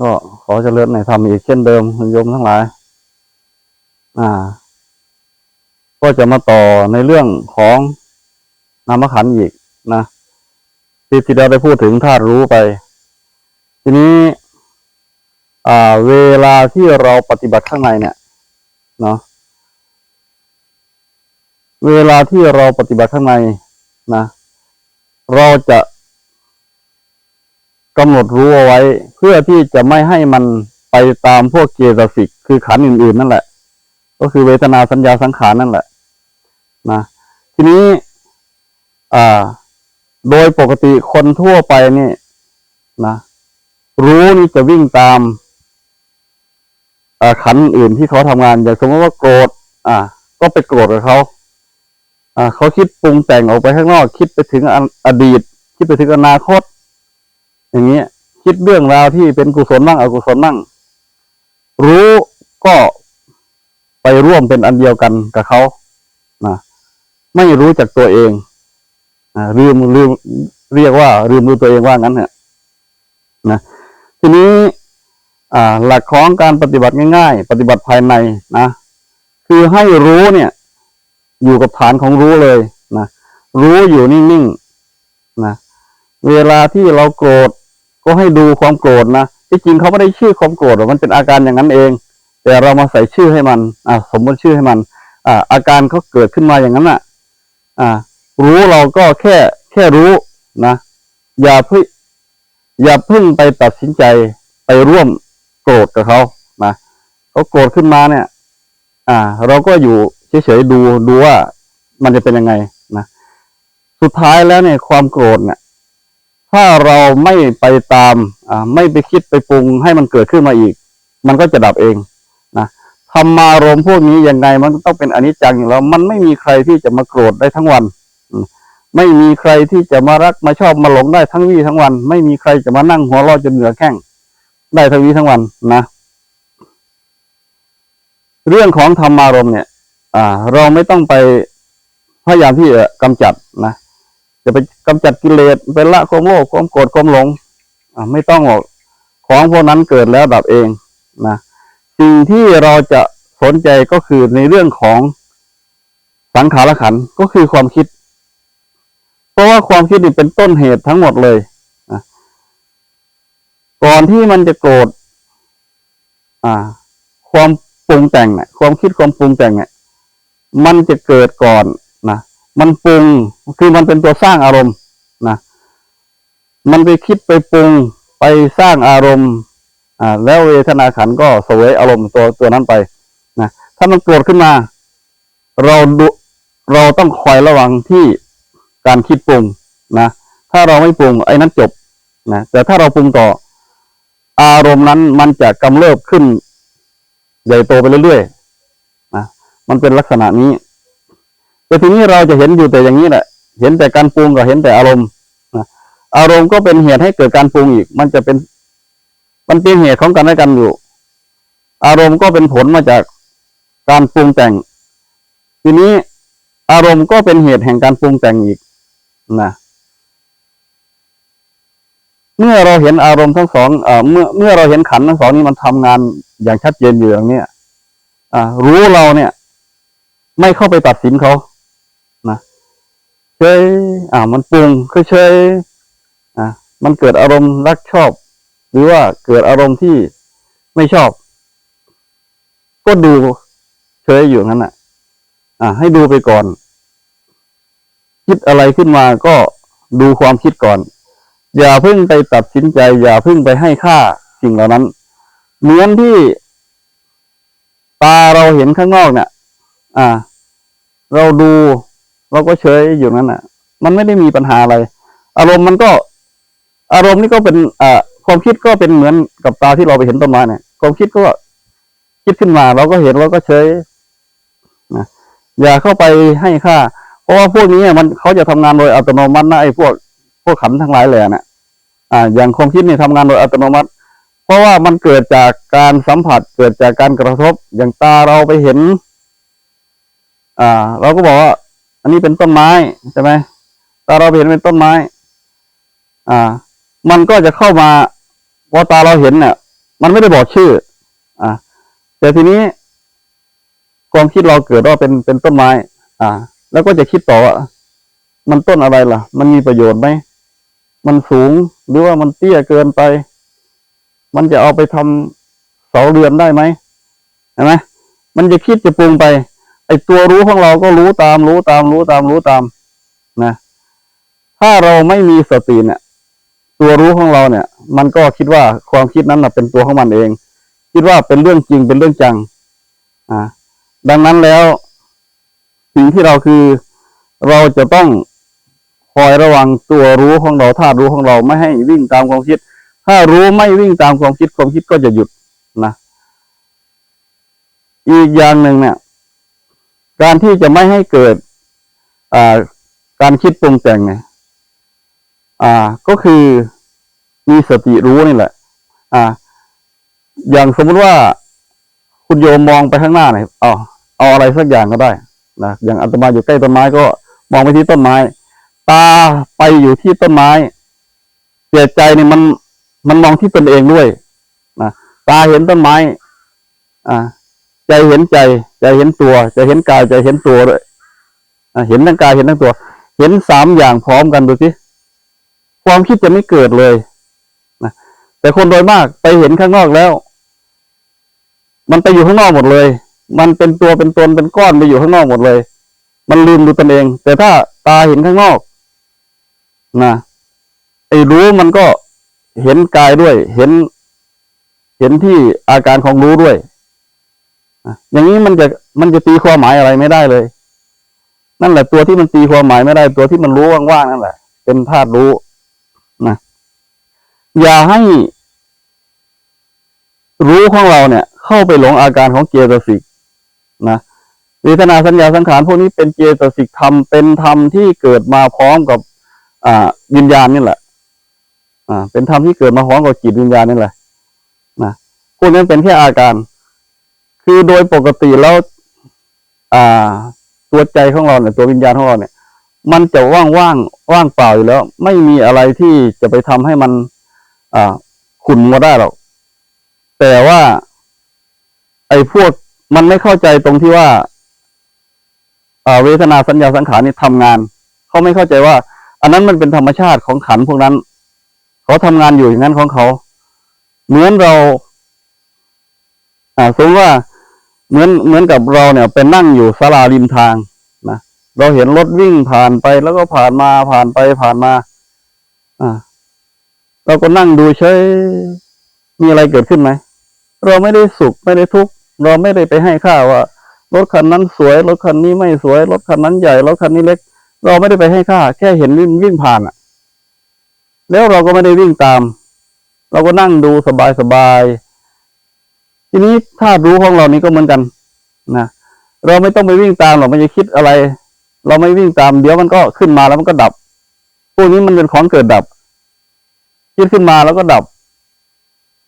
ก็ขอเจริญในธรรมอีกเช่นเดิมคุณโยมทั้งหลาย อ่า ก็จะมาต่อในเรื่องของนามขันอีกนะที่ที่เราได้พูดถึงธาตุรู้ไป ทีนี้ อ่า เวลาที่เราปฏิบัติข้างในเนี่ย เนาะเวลาที่เราปฏิบัติข้างในนะ เราจะ กำหนดรู้เอาไว้ เพื่อที่จะไม่ให้มันไปตามพวกเจตสิกคือขันอื่นๆนั่นแหละ ก็คือเวทนาสัญญาสังขารนั่นแหละนะทีนี้ อ่า โดยปกติคนทั่วไปนี่นะรู้นี่จะวิ่งตามอ่าขันอื่นที่เขาทำงาน อย่างสมมติว่าโกรธ อ่า ก็ไปโกรธกับเขาอ่าเขาคิดปรุงแต่งออกไปข้างนอก คิดไปถึงออดีต คิดไปถึงอนาคต อย่างเงี้ยคิดเรื่องราวที่เป็นกุศลบ้างอกุศลบ้างรู้ก็ไปร่วมเป็นอันเดียวกันกับเขานะไม่รู้จักตัวเองอ่าลืมลืมเรียกว่า ลืมรู้ตัวเองว่างั้นเนี่ยนะทีนี้อ่า หลักของการปฏิบัติง่ายๆ ปฏิบัติภายในนะคือให้รู้เนี่ย อยู่กับฐานของรู้เลยนะรู้อยู่นิ่งๆนะเวลาที่เราโกรธ ก็ให้ดูความโกรธนะที่จริงเขาไม่ได้ชื่อความโกรธหรอกมันเป็นอาการอย่างนั้นเอง แต่เรามาใส่ชื่อให้มันอ่าสมมติชื่อให้มัน อ่า อาการเขาเกิดขึ้นมาอย่างนั้นอะ อ่า รู้เราก็แค่แค่รู้นะอย่าเพิ่งอย่าเพิ่งไปตัดสินใจไปร่วมโกรธกับเขานะเขาโกรธขึ้นมาเนี่ย อ่า เราก็อยู่เฉยๆดูดูว่ามันจะเป็นยังไงนะสุดท้ายแล้วเนี่ยความโกรธเนี่ย ถ้าเราไม่ไปตามไม่ไปคิดไปปรุงให้มันเกิดขึ้นมาอีก มันก็จะดับเองนะธรรมารมพวกนี้ยังไงมันต้องเป็นอนิจจังอยู่แล้วมันไม่มีใครที่จะมาโกรธได้ทั้งวัน ไม่มีใครที่จะมารักมาชอบมาหลงได้ทั้งวี่ทั้งวัน ไม่มีใครจะมานั่งหัวเราะจนเหนือแข้งได้ทั้งวี่ทั้งวันนะเรื่องของธรรมารมเนี่ย อ่า เราไม่ต้องไปพยายามที่จะกำจัดนะ จะไปกำจัดกิเลสไปละความโลภความโกรธความหลงอ่าไม่ต้องหรอกของพวกนั้นเกิดแล้วดับเองนะสิ่งที่เราจะสนใจก็คือในเรื่องของสังขารขันก็คือความคิด เพราะว่าความคิดนี่เป็นต้นเหตุทั้งหมดเลยนะก่อนที่มันจะโกรธอ่า ความปรุงแต่งเนี่ยความคิดความปรุงแต่งเนี่ยมันจะเกิดก่อน มันปรุงคือมันเป็นตัวสร้างอารมณ์นะมันไปคิดไปปรุงไปสร้างอารมณ์อ่าแล้วเวทนาขันก็เสวยอารมณ์ตัวตัวนั้นไปนะถ้ามันโกรธขึ้นมา เราดูเราต้องคอยระวังที่การคิดปรุงนะถ้าเราไม่ปรุงไอ้นั้นจบนะแต่ถ้าเราปรุงต่อ อารมณ์นั้นมันจะกำเริบขึ้น ใหญ่โตไปเรื่อยๆนะมันเป็นลักษณะนี้ แต่ทีนี้เราจะเห็นอยู่แต่อย่างนี้แหละ เห็นแต่การปรุงกับเห็นแต่อารมณ์อารมณ์ก็เป็นเหตุให้เกิดการปรุงอีก มันจะเป็น มันเป็นเหตุของกันและกันอยู่ อารมณ์ก็เป็นผลมาจากการปรุงแต่ง ทีนี้อารมณ์ก็เป็นเหตุแห่งการปรุงแต่งอีกนะเมื่อเราเห็นอารมณ์ทั้งสองเมื่อเมื่อเราเห็นขันทั้งสองนี้มันทำงานอย่างชัดเจนอยู่อย่างเนี้ยอ่ารู้เราเนี่ย ไม่เข้าไปตัดสินเขา เฉยอ่า มันปรุงคือเฉยอ่ามันเกิดอารมณ์รักชอบ หรือว่าเกิดอารมณ์ที่ไม่ชอบ ก็ดูเฉยอยู่งั้นน่ะ อ่า ให้ดูไปก่อน คิดอะไรขึ้นมาก็ดูความคิดก่อน อย่าเพิ่งไปตัดสินใจ อย่าเพิ่งไปให้ค่าสิ่งเหล่านั้น เหมือนที่ตาเราเห็นข้างนอกเนี่ยอ่า เราดู เราก็เฉยอยู่นั้นน่ะ มันไม่ได้มีปัญหาอะไร อารมณ์มันก็ อารมณ์นี่ก็เป็นอ่าความคิดก็เป็นเหมือนกับตาที่เราไปเห็นต้นไม้เนี่ยความคิดก็คิดขึ้นมาเราก็เห็นเราก็เฉยนะอย่าเข้าไปให้ค่า เพราะว่าพวกนี้มันเขาจะทำงานโดยอัตโนมัตินะไอ้พวกพวกขันทั้งหลายแหล่น่ะอ่า อย่างความคิดนี่ทำงานโดยอัตโนมัติ เพราะว่ามันเกิดจากการสัมผัส เกิดจากการกระทบ อย่างตาเราไปเห็น อ่า เราก็บอกว่า อันนี้เป็นต้นไม้ใช่ไหมตาเราเห็นเป็นต้นไม้ อ่า มันก็จะเข้ามาพอตาเราเห็นเนี่ยมันไม่ได้บอกชื่อ อ่า แต่ทีนี้ความคิดเราเกิดว่าเป็นเป็นต้นไม้ อ่า แล้วก็จะคิดต่อว่ามันต้นอะไรล่ะ มันมีประโยชน์ไหมมันสูงหรือว่ามันเตี้ยเกินไป มันจะเอาไปทำเสาเรือนได้ไหมเห็นไหมมันจะคิดจะปรุงไป ไอตัวรู้ของเราก็รู้ตามรู้ตามรู้ตามรู้ตามนะ ถ้าเราไม่มีสติเนี่ย ตัวรู้ของเราเนี่ย มันก็คิดว่าความคิดนั้นนะเป็นตัวของมันเอง คิดว่าเป็นเรื่องจริงเป็นเรื่องจัง อ่า ดังนั้นแล้วสิ่งที่เราคือเราจะต้องคอยระวังตัวรู้ของเราธาตุรู้ของเราไม่ให้วิ่งตามความคิด ถ้ารู้ไม่วิ่งตามความคิดความคิดก็จะหยุดนะ อีกอย่างหนึ่งเนี่ย การที่จะไม่ให้เกิดการคิดปรุงแต่งเนี่ยก็คือมีสติรู้นี่แหละ อ่า อย่างสมมุติว่าคุณโยมมองไปข้างหน้าเนี่ยเอาเอาอะไรสักอย่างก็ได้นะอย่างอาตมาอยู่ใกล้ต้นไม้ก็มองไปที่ต้นไม้ ตาไปอยู่ที่ต้นไม้เสียใจเนี่ยมันมันมองที่ตนเองด้วยนะตาเห็นต้นไม้ อ่า ใจเห็นใจ ใจเห็นตัวใจเห็นกายใจเห็นตัวด้วยเห็นทั้งกายเห็นทั้งตัว เห็นสามอย่างพร้อมกันดูสิความคิดจะไม่เกิดเลยนะแต่คนโดยมากไปเห็นข้างนอกแล้ว มันไปอยู่ข้างนอกหมดเลย มันเป็นตัวเป็นตนเป็นก้อนไปอยู่ข้างนอกหมดเลย มันลืมดูตนเอง แต่ถ้าตาเห็นข้างนอกนะไอ้รู้มันก็เห็นกายด้วย เห็น เห็นที่อาการของรู้ด้วย อย่างนี้มันจะมันจะตีความหมายอะไรไม่ได้เลย นั่นแหละตัวที่มันตีความหมายไม่ได้ ตัวที่มันรู้ว่างๆนั่นแหละ เป็นธาตุรู้นะอย่าให้รู้ของเราเนี่ย เข้าไปหลงอาการของเจตสิกนะเวทนาสัญญาสังขารพวกนี้เป็นเจตสิกธรรมเป็นธรรมที่เกิดมาพร้อมกับ อ่าวิญญาณนี่แหละ อ่า เป็นธรรมที่เกิดมาพร้อมกับจิตวิญญาณนี่แหละนะพวกนั้นเป็นแค่อาการ คือโดยปกติแล้วอ่า ตัวใจของเราเนี่ยตัววิญญาณของเราเนี่ย มันจะว่างว่างๆว่างเปล่าอยู่แล้ว ไม่มีอะไรที่จะไปทำให้มัน อ่าขุ่นมาได้หรอก แต่ว่า ไอ้พวกมันไม่เข้าใจตรงที่ว่าเวทนาสัญญาสังขารนี่ทำงาน เขาไม่เข้าใจว่า อันนั้นมันเป็นธรรมชาติของขันพวกนั้น เขาทำงานอยู่อย่างนั้นของเขา เหมือนเรา อ่าสมมติว่า เหมือนเหมือนกับเราเนี่ยเป็นนั่งอยู่ศาลาริมทางนะเราเห็นรถวิ่งผ่านไปแล้วก็ผ่านมาผ่านไปผ่านมา อ่า เราก็นั่งดูเฉยมีอะไรเกิดขึ้นไหมเราไม่ได้สุขไม่ได้ทุกข์เราไม่ได้ไปให้ค่าว่ารถคันนั้นสวยรถคันนี้ไม่สวยรถคันนั้นใหญ่รถคันนี้เล็ก เราไม่ได้ไปให้ค่า แค่เห็นวิ่งวิ่งผ่านอะ แล้วเราก็ไม่ได้วิ่งตาม เราก็นั่งดูสบายสบาย ทีนี้ถ้ารู้ของเรานี้ก็เหมือนกันนะเราไม่ต้องไปวิ่งตามหรอกมันจะคิดอะไร เราไม่วิ่งตามเดี๋ยวมันก็ขึ้นมาแล้วมันก็ดับพวกนี้มันเป็นของเกิดดับ คิดขึ้นมาแล้วก็ดับ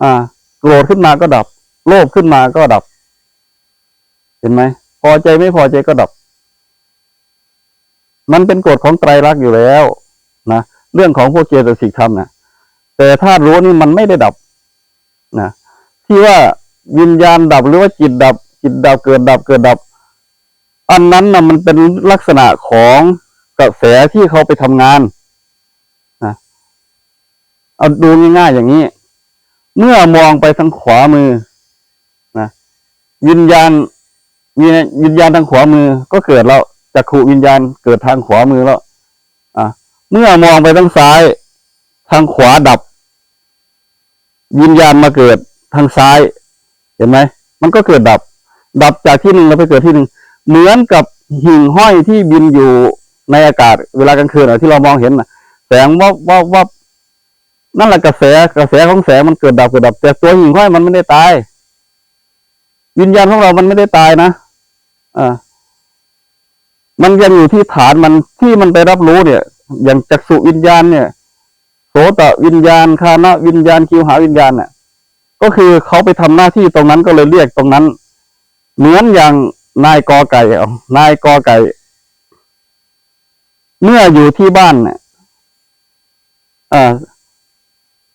อ่าโกรธขึ้นมาก็ดับ โลภขึ้นมาก็ดับ เห็นไหมพอใจไม่พอใจก็ดับ มันเป็นกฎของไตรลักษณ์อยู่แล้วนะเรื่องของพวกเจตสิกธรรมนะแต่ถ้ารู้นี่มันไม่ได้ดับนะที่ว่า วิญญาณดับหรือว่าจิตดับ จิตดับเกิดดับเกิดดับ อันนั้นนะมันเป็นลักษณะของกระแสที่เขาไปทำงานนะเอาดูง่ายๆอย่างนี้ เมื่อมองไปทางขวามือนะวิญญาณมีวิญญาณทางขวามือก็เกิดแล้วจักขุวิญญาณเกิดทางขวามือแล้ว อะ เมื่อมองไปทางซ้าย ทางขวาดับ วิญญาณมาเกิดทางซ้าย ห็นไหมมันก็เกิดดับ ดับจากที่หนึ่งแล้วไปเกิดที่หนึ่งเหมือนกับหิ่งห้อยที่บินอยู่ในอากาศ เวลากลางคืนที่เรามองเห็นนะแสงวับวับวับนั่นแหละกระแสกระแสของแสงมันเกิดดับเกิดดับ แต่ตัวหิ่งห้อยมันไม่ได้ตาย วิญญาณของเรามันไม่ได้ตายนะอ่ามันยังอยู่ที่ฐานมันที่มันไปรับรู้เนี่ย อย่างจักษุวิญญาณเนี่ยโสตวิญญาณคานะวิญญาณคิวหาวิญญาณเนี่ย ก็คือเขาไปทำหน้าที่ตรงนั้นก็เลยเรียกตรงนั้น เหมือนอย่างนายกอไก่เอานายกอไก่ เมื่ออยู่ที่บ้านเนี่ยอ่า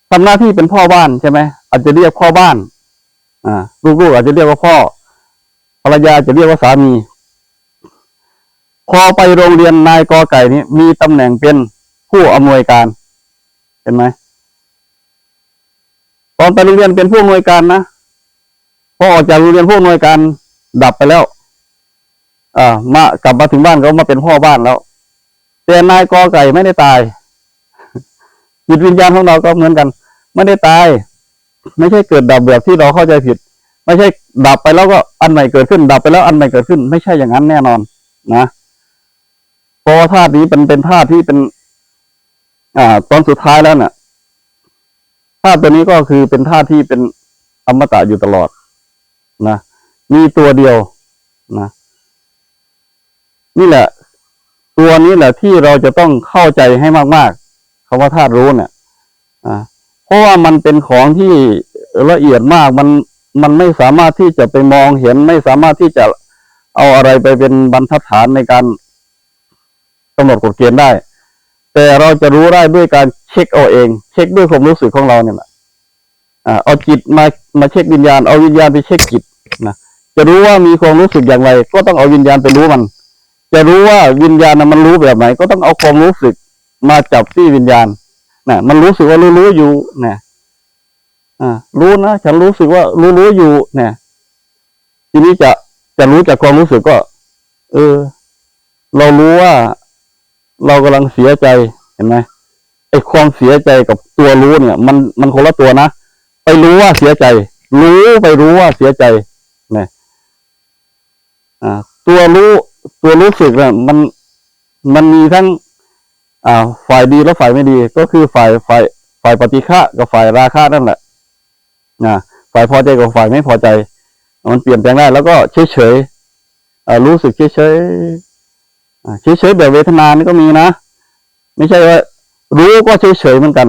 ทำหน้าที่เป็นพ่อบ้านใช่ไหมอาจจะเรียกพ่อบ้าน อ่า ลูกๆอาจจะเรียกว่าพ่อภรรยาจะเรียกว่าสามีพอไปโรงเรียนนายกอไก่นี้มีตำแหน่งเป็นผู้อำนวยการ เห็นไหม ตอนไปโรงเรียนเป็นผู้อำนวยการนะพอออกจากโรงเรียนผู้อำนวยการดับไปแล้ว อ่ามากลับมาถึงบ้านก็มาเป็นพ่อบ้านแล้วแต่นายกอไก่ไม่ได้ตายจิตวิญญาณของเราก็เหมือนกัน ไม่ได้ตาย ไม่ใช่เกิดดับแบบที่เราเข้าใจผิด ไม่ใช่ดับไปแล้วก็อันใหม่เกิดขึ้น ดับไปแล้วอันใหม่เกิดขึ้น ไม่ใช่อย่างนั้นแน่นอนนะเพราะว่าธาตุนี้เป็นเป็นธาตุที่เป็น อ่า ตอนสุดท้ายแล้วเนี่ยาตุตัวนี้ก็คือเป็นธาตุที่เป็นอมตะอยู่ตลอดนะมีตัวเดียวนะนี่แหละ ตัวนี้แหละที่เราจะต้องเข้าใจให้มากๆคำว่าธาตุรู้เนี่ยอ่าเพราะว่ามันเป็นของที่ละเอียดมากมันมันไม่สามารถที่จะไปมองเห็นไม่สามารถที่จะเอาอะไรไปเป็นบรรทัดฐานในการกำหนดกฎเกณฑ์ได้ แต่เราจะรู้ได้ด้วยการเช็คเอาเอง เช็คด้วยความรู้สึกของเราเนี่ยแหละเอาจิตมามาเช็ควิญญาณเอาวิญญาณไปเช็คจิตนะจะรู้ว่ามีความรู้สึกอย่างไร ก็ต้องเอาวิญญาณไปรู้มัน จะรู้ว่าวิญญาณนะมันรู้แบบไหน ก็ต้องเอาความรู้สึกมาจับที่วิญญาณนะมันรู้สึกว่ารู้รู้อยู่นะอ่ารู้นะฉันรู้สึกว่ารู้รู้อยู่เนี่ยทีนี้จะจะรู้จากความรู้สึกก็ เออ เรารู้ว่า เรากำลังเสียใจเห็นไหมไอ้ความเสียใจกับตัวรู้เนี่ย มันมันคนละตัวนะไปรู้ว่าเสียใจ รู้ไปรู้ว่าเสียใจเนี่ยอ่า ตัวรู้ตัวรู้สึกเนี่ยมันมันมีทั้ง อ่า ฝ่ายดีและฝ่ายไม่ดี ก็คือฝ่ายฝ่ายฝ่ายปฏิฆะกับฝ่ายราคะนั่นแหละนะฝ่ายพอใจกับฝ่ายไม่พอใจ มันเปลี่ยนแปลงได้แล้วก็เฉยเฉยอ่ารู้สึกเฉยเฉย เฉยๆแบบเวทนานี่ก็มีนะ ไม่ใช่ว่า รู้ก็เฉยๆเหมือนกัน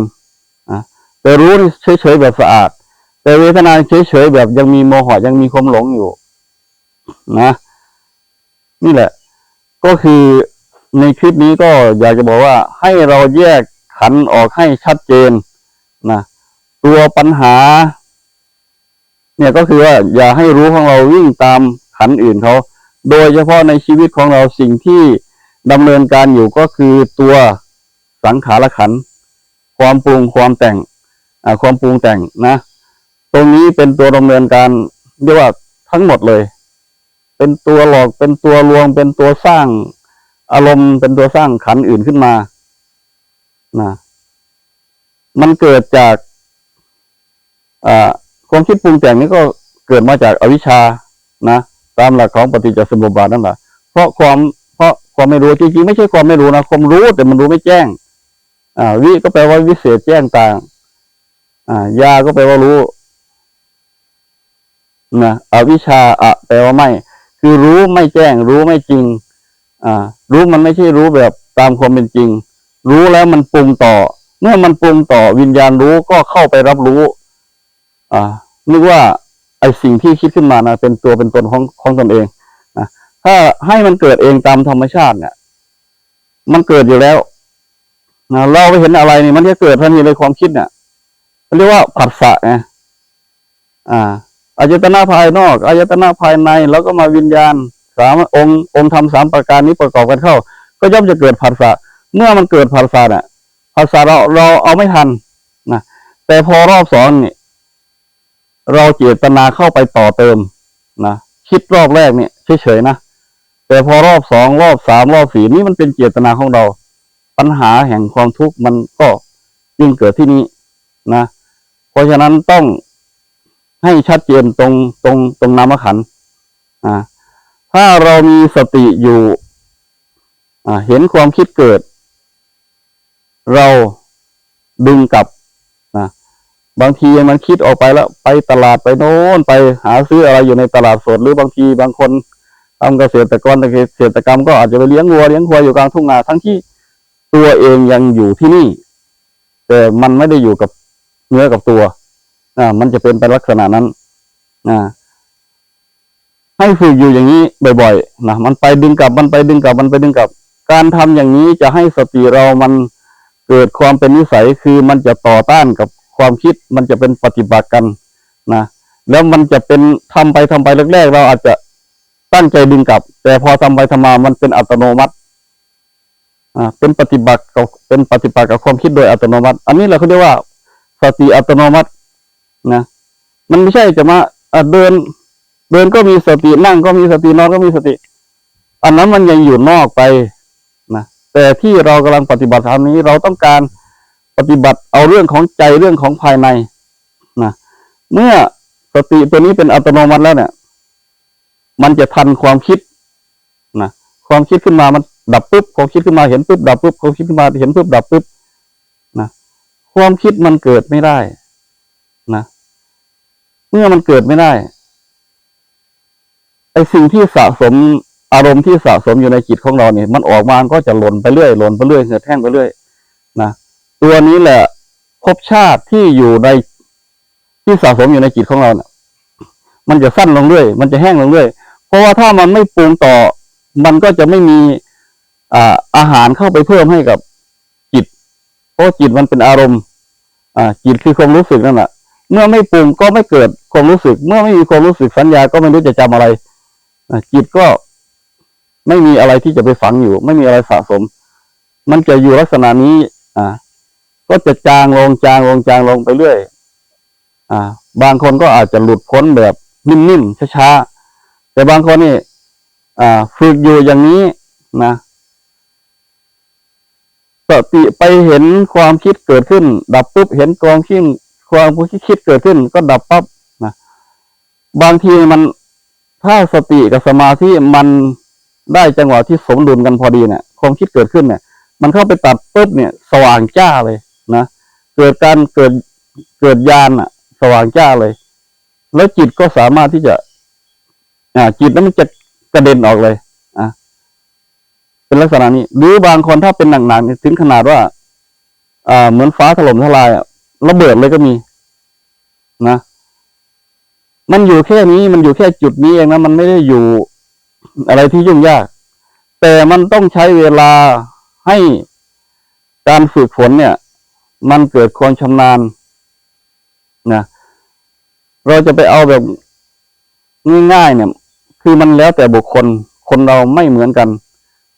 แต่รู้เฉยเฉยๆแบบสะอาด แต่เวทนาเฉยเฉยๆแบบยังมีโมหะยังมีความหลงอยู่ นะ นี่แหละ ก็คือในคลิปนี้ก็อยากจะบอกว่า ให้เราแยกขันออกให้ชัดเจนนะตัวปัญหา เนี่ยก็คือว่าอย่าให้รู้ของเราวิ่งตามขันอื่นเขา โดยเฉพาะในชีวิตของเราสิ่งที่ ดำเนินการอยู่ก็คือตัวสังขารขัน ความปรุงความแต่งความปรุงแต่งนะ ตรงนี้เป็นตัวดำเนินการเรียกว่าทั้งหมดเลย เป็นตัวหลอกเป็นตัวลวง เป็นตัวสร้างอารมณ์เป็นตัวสร้างขันอื่นขึ้นมานะมันเกิดจากอความคิดปรุงแต่งนี้ก็เกิดมาจากอวิชชานะ ตามหลักของปฏิจจสมุปบาทนั่นแหละเพราะความ ความไม่รู้จริงๆไม่ใช่ความไม่รู้นะความรู้แต่มันรู้ไม่แจ้ง อ่า วิก็แปลว่าวิเศษแจ้งต่าง อ่ายาก็แปลว่ารู้นะอวิชาอะแปลว่าไม่ คือรู้ไม่แจ้ง รู้ไม่จริง อ่า รู้มันไม่ใช่รู้แบบตามความเป็นจริง รู้แล้วมันปรุงต่อ เมื่อมันปรุงต่อวิญญาณรู้ก็เข้าไปรับรู้ อ่านึกว่าไอสิ่งที่คิดขึ้นมานะเป็นตัวเป็นตนของของตนเอง ถ้าให้มันเกิดเองตามธรรมชาติเนี่ย มันเกิดอยู่แล้วนะเราไปเห็นอะไรนี่มันจะเกิดทันทีเลยความคิดเนี่ยเรียกว่าผัสสะไงอ่าอายตนะภายนอกอายตนะภายในแล้วก็มาวิญญาณสามองค์องค์ธรรมสามประการนี้ประกอบกันเข้า ก็ย่อมจะเกิดผัสสะเมื่อมันเกิดผัสสะเนี่ยผัสสะเราเราเอาไม่ทันนะแต่พอรอบสองนี่เราเจตนาเข้าไปต่อเติมนะคิดรอบแรกเนี่ยเฉยๆนะ แต่พอรอบสองรอบสามรอบสี่นี่มันเป็นเจตนาของเรา ปัญหาแห่งความทุกข์มันก็ยิ่งเกิดที่นี้นะ เพราะฉะนั้นต้องให้ชัดเจนตรงตรงตรงนามขันอ่าถ้าเรามีสติอยู่อ่าเห็นความคิดเกิด เราดึงกลับนะบางทีมันคิดออกไปแล้ว ไปตลาดไปโน้นไปหาซื้ออะไรอยู่ในตลาดสดหรือบางทีบางคน ทำเกษตรกรเกษตรกรรมก็อาจจะไปเลี้ยงวัวเลี้ยงควายอยู่กลางทุ่งนาทั้งที่ตัวเองยังอยู่ที่นี่ แต่มันไม่ได้อยู่กับเนื้อกับตัวอ่ามันจะเป็นไปลักษณะนั้นอ่าให้ฝึกอยู่อย่างนี้บ่อยๆนะมันไปดึงกลับมันไปดึงกลับมันไปดึงกลับ การทำอย่างนี้จะให้สติเรามันเกิดความเป็นนิสัยคือมันจะต่อต้านกับความคิดมันจะเป็นปฏิบัติกันนะแล้วมันจะเป็นทำไปทำไปแรกๆเราอาจจะ ตั้งใจดึงกลับ แต่พอทำไปทำมามันเป็นอัตโนมัติ อ่า เป็นปฏิบัติกับเป็นปฏิบัติกับความคิดโดยอัตโนมัติ อันนี้เขาเรียกว่าสติอัตโนมัตินะมันไม่ใช่จะมาเดิน เดินก็มีสตินั่งก็มีสตินอนก็มีสติ อันนั้นมันยังอยู่นอกไปนะแต่ที่เรากำลังปฏิบัติธรรมนี้เราต้องการปฏิบัติเอาเรื่องของใจเรื่องของภายในนะเมื่อสติตัวนี้เป็นอัตโนมัติแล้วเนี่ย มันจะทันความคิดนะความคิดขึ้นมามันดับปุ๊บความคิดขึ้นมาเห็นปุ๊บดับปุ๊บความคิดขึ้นมาเห็นปุ๊บดับปุ๊บนะความคิดมันเกิดไม่ได้นะเมื่อมันเกิดไม่ได้ไอสิ่งที่สะสมอารมณ์ที่สะสมอยู่ในจิตของเราเนี่ยมันออกมาก็จะหล่นไปเรื่อยหล่นไปเรื่อยเหือดแห้งไปเรื่อยนะตัวนี้แหละภพชาติที่อยู่ในที่สะสมอยู่ในจิตของเราเนี่ยมันจะสั้นลงเรื่อย มันจะแห้งลงเรื่อย เพราะว่าถ้ามันไม่ปรุงต่อ มันก็จะไม่มีอ่าอาหารเข้าไปเพิ่มให้กับจิต เพราะจิตมันเป็นอารมณ์ อ่า จิตคือความรู้สึกนั่นแหละเมื่อไม่ปรุงก็ไม่เกิดความรู้สึก เมื่อไม่มีความรู้สึกสัญญาก็ไม่รู้จะจำอะไรจิตก็ไม่มีอะไรที่จะไปฝังอยู่ ไม่มีอะไรสะสม มันจะอยู่ลักษณะนี้ อ่า ก็จะจางลงจางลงจางลงไปเรื่อย อ่า บางคนก็อาจจะหลุดพ้นแบบนิ่มๆช้าๆ แต่บางคนนี่ฝึกอยู่อย่างนี้นะสติไปเห็นความคิดเกิดขึ้น ดับปุ๊บเห็นความคิดความคิดเกิดขึ้น ก็ดับปั๊บนะบางทีมันถ้าสติกับสมาธิมันได้จังหวะที่สมดุลกันพอดีเนี่ยความคิดเกิดขึ้นเนี่ย มันเข้าไปตัดปุ๊บเนี่ย สว่างจ้าเลยนะเกิดการเกิดเกิดญาณอะสว่างจ้าเลย แล้วจิตก็สามารถที่จะ อ่าจิตนั้นมันจะกระเด็นออกเลย อะเป็นลักษณะนี้ หรือบางคนถ้าเป็นหนักๆนี่ถึงขนาดว่า อ่า เหมือนฟ้าถล่มทลายระเบิดเลยก็มี นะมันอยู่แค่นี้มันอยู่แค่จุดนี้เองนะมันไม่ได้อยู่อะไรที่ยุ่งยาก แต่มันต้องใช้เวลาให้การฝึกฝนเนี่ย มันเกิดความชำนาญนะเราจะไปเอาแบบ ง่ายๆเนี่ย คือมันแล้วแต่บุคคลคนเราไม่เหมือนกัน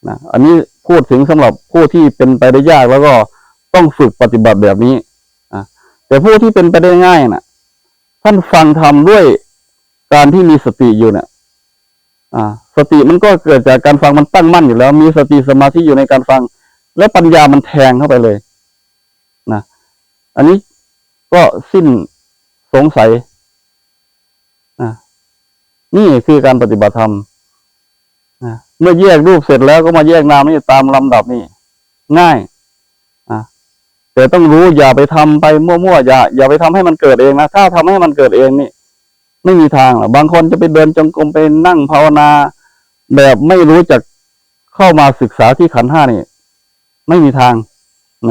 นะอันนี้พูดถึงสำหรับผู้ที่เป็นไปได้ยากแล้วก็ต้องฝึกปฏิบัติแบบนี้อะแต่ผู้ที่เป็นไปได้ง่ายน่ะ ท่านฟังทำด้วยการที่มีสติอยู่เนี่ยอ่า สติมันก็เกิดจากการฟังมันตั้งมั่นอยู่แล้ว มีสติสมาธิอยู่ในการฟัง และปัญญามันแทงเข้าไปเลยนะอันนี้ก็สิ้นสงสัย นี่คือการปฏิบัติธรรมเมื่อแยกรูปเสร็จแล้วก็มาแยกนามนี่ตามลำดับนี่ง่ายแต่ต้องรู้อย่าไปทำไปมั่วๆอย่าอย่าไปทำให้มันเกิดเองนะถ้าทำให้มันเกิดเองนี่ไม่มีทางหรอกบางคนจะไปเดินจงกรมไปนั่งภาวนา แบบไม่รู้จักเข้ามาศึกษาที่ขันห้านี่ ไม่มีทาง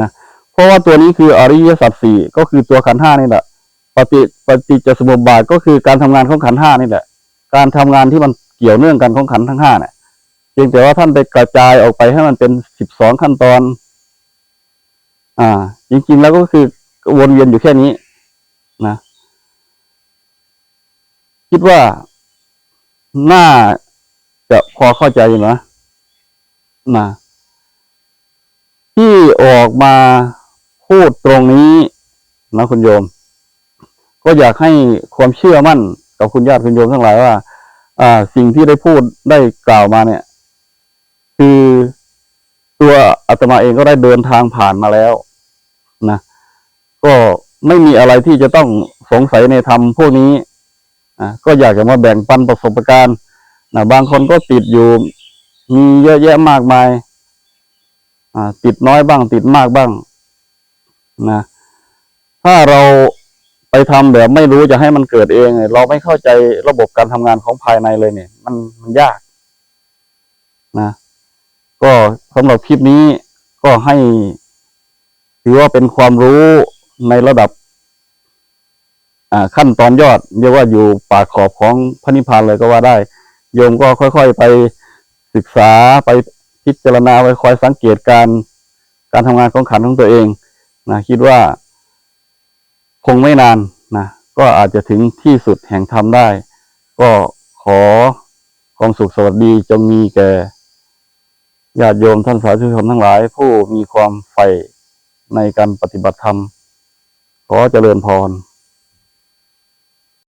นะเพราะว่าตัวนี้คืออริยสัจสี่ก็คือตัวขันห้านี่แหละปฏิปฏิจจสมุปบาทก็คือการทำงานของขันห้านี่แหละ การทำงานที่มันเกี่ยวเนื่องกันของขันทั้งห้าเนี่ยเพียงแต่ว่าท่านไปกระจายออกไปให้มันเป็นสิบสองขั้นตอน อ่า จริงๆแล้วก็คือวนเวียนอยู่แค่นี้นะคิดว่าน่าจะพอเข้าใจอยู่นะนะที่ออกมาพูดตรงนี้นะคุณโยม ก็อยากให้ความเชื่อมั่น กับคุณญาติคุณโยมทั้งหลายว่า อ่า สิ่งที่ได้พูดได้กล่าวมาเนี่ย คือตัวอาตมาเองก็ได้เดินทางผ่านมาแล้วนะก็ไม่มีอะไรที่จะต้องสงสัยในธรรมพวกนี้อะก็อยากจะมาแบ่งปันประสบการณ์นะบางคนก็ติดอยู่ มีเยอะแยะมากมาย อ่า ติดน้อยบ้าง ติดมากบ้าง นะ ถ้าเรา ไปทำแบบไม่รู้จะให้มันเกิดเองเนี่ยเราไม่เข้าใจระบบการทำงานของภายในเลยเนี่ย มันมันยากนะ ก็สำหรับคลิปนี้ก็ให้ถือว่าเป็นความรู้ในระดับ อ่า ขั้นตอนยอดเรียกว่าอยู่ปากขอบของพระนิพพานเลยก็ว่าได้ โยมก็ค่อยๆไปศึกษาไปพิจารณาไปคอยสังเกตการการทำงานของขันของตัวเองนะคิดว่า คงไม่นานนะก็อาจจะถึงที่สุดแห่งธรรมได้ ก็ขอความสุขสวัสดีจงมีแก่ญาติโยมท่านสาธุชนทั้งหลาย ผู้มีความใฝ่ในการปฏิบัติธรรม ขอเจริญพร